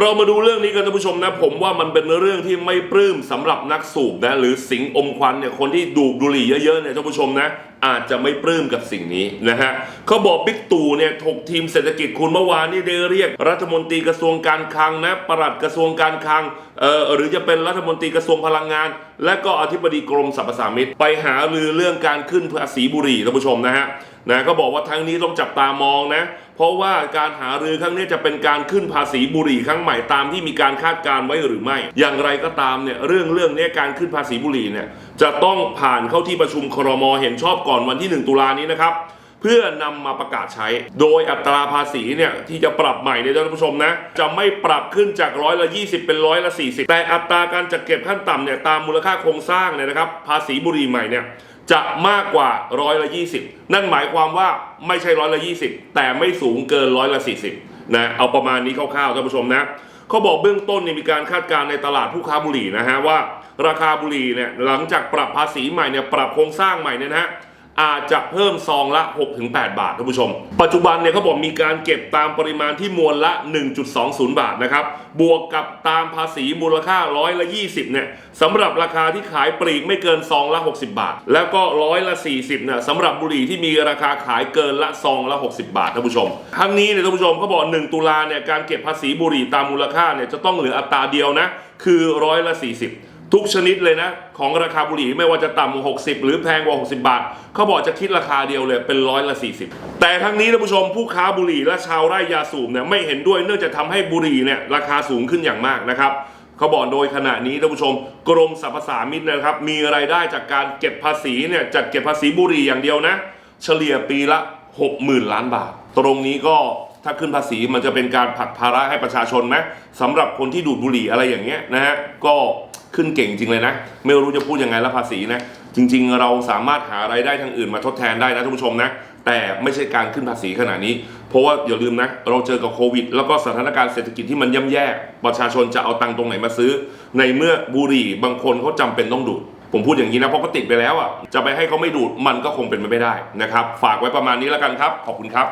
เรามาดูเรื่องนี้กันท่านผู้ชมนะ ผมว่ามันเป็นเรื่องที่ไม่ปลื้มสำหรับนักสูบนะหรือสิงอมควันเนี่ยคนที่ดูดบุหรี่เยอะๆเนี่ยท่านผู้ชมนะ อาจจะไม่ปลื้มกับสิ่งนี้นะฮะเขาบอกบิ๊กตู่เนี่ยถกทีมเศรษฐกิจคุณเมื่อวานนี่ได้เรียก รัฐมนตรีกระทรวงการคลังนะประหลัดกระทรวงการคลังเอ่อหรือจะเป็นรัฐมนตรีกระทรวงพลังงาน และก็อธิบดีกรมสรรพสามิตไปหารือเรื่องการขึ้นภาษีบุหรี่ท่านผู้ชมนะฮะนะก็บอกว่าทั้งนี้ต้องจับตามองนะ เพราะว่าการหารือครั้งนี้จะเป็นการขึ้นภาษีบุหรี่ครั้งใหม่ตามที่มีการคาดการณ์ไว้หรือไม่ อย่างไรก็ตามเนี่ยเรื่องเรื่องนี้การขึ้นภาษีบุหรี่เนี่ยจะต้องผ่านเข้าที่ประชุมครมเห็นชอบก่อนวันที่ 1 ตุลานี้นะครับ เพื่อนำมาประกาศใช้ โดยอัตราภาษีเนี่ยที่จะปรับใหม่เนี่ยท่านผู้ชมนะ จะไม่ปรับขึ้นจากร้อยละ 20 เป็นร้อยละ 40 แต่อัตราการจัดเก็บขั้นต่ำเนี่ยตามมูลค่าโครงสร้างเนี่ยนะครับ ภาษีบุหรี่ใหม่เนี่ยจะมากกว่าร้อยละ 20 นั่นหมายความว่าไม่ใช่ร้อยละ 20 แต่ไม่สูงเกินร้อยละ 40นะเอาประมาณนี้คร่าวๆท่านผู้ชมนะ เขาบอกเบื้องต้นเนี่ยมีการคาดการณ์ในตลาดผู้ค้าบุหรี่นะฮะว่า ราคาบุหรี่เนี่ยหลังจากปรับภาษีใหม่เนี่ยปรับโครงสร้างใหม่เนี่ยนะฮะ อาจจะเพิ่มซองละ 6-8 บาทท่านผู้ชม ปัจจุบันเนี่ยเขาบอกมีการเก็บตามปริมาณที่มวลละ 1.20 บาทนะครับบวกกับตามภาษีมูลค่าร้อยละ 20เนี่ยสำหรับราคาที่ขายปลีกไม่เกินซองละ 60 บาท แล้วก็ร้อยละ 40เนี่ยสำหรับบุหรี่ที่มีราคาขายเกินละซองละ 60 บาทท่านผู้ชมทั้งนี้เนี่ยท่านผู้ชมเขาบอก 1 ตุลาเนี่ยการเก็บภาษีบุหรี่ตามมูลค่าเนี่ยจะต้องเหลืออัตราเดียวนะคือร้อยละ 40 ทุกชนิดเลยนะ ของราคาบุหรี่ไม่ว่าจะต่ำกว่า60 หรือแพงกว่า 60 บาท เขาบอกจะคิดราคาเดียวเลยเป็นร้อยละ 40 แต่ทั้งนี้ท่านผู้ชมผู้ค้าบุหรี่และชาวไร่ยาสูบเนี่ยไม่เห็นด้วยเนื่องจากทำให้บุหรี่เนี่ยราคาสูงขึ้นอย่างมากนะครับเขาบอกโดยขณะนี้ท่านผู้ชม กรมสรรพสามิตนะครับมีรายได้จากการเก็บภาษีเนี่ยจัดเก็บภาษีบุหรี่อย่างเดียวนะ เฉลี่ยปีละ 60,000 ล้านบาท ตรงนี้ก็ ถ้าขึ้นภาษีมันจะเป็นการผลักภาระให้ประชาชนไหมสำหรับคนที่ดูดบุหรี่อะไรอย่างเงี้ยนะฮะก็ขึ้นเก่งจริงเลยนะ ไม่รู้จะพูดยังไงล้วภาษีนะ จริง ๆ เราสามารถหารายได้ทางอื่นมาทดแทนได้นะท่านผู้ชมนะ แต่ไม่ใช่การขึ้นภาษีขนาดนี้ เพราะว่าอย่าลืมนะ เราเจอกับโควิด แล้วก็สถานการณ์เศรษฐกิจที่มันย่ำแย่ประชาชนจะเอาตังค์ตรงไหนมาซื้อ ในเมื่อบุหรี่บางคนเขาจำเป็นต้องดูดผมพูดอย่างนี้นะเพราะเขาติดไปแล้วอะจะไปให้เขาไม่ดูดมันก็คงเป็นไปไม่ได้นะครับ ฝากไว้ประมาณนี้แล้วกันครับ ขอบคุณครับ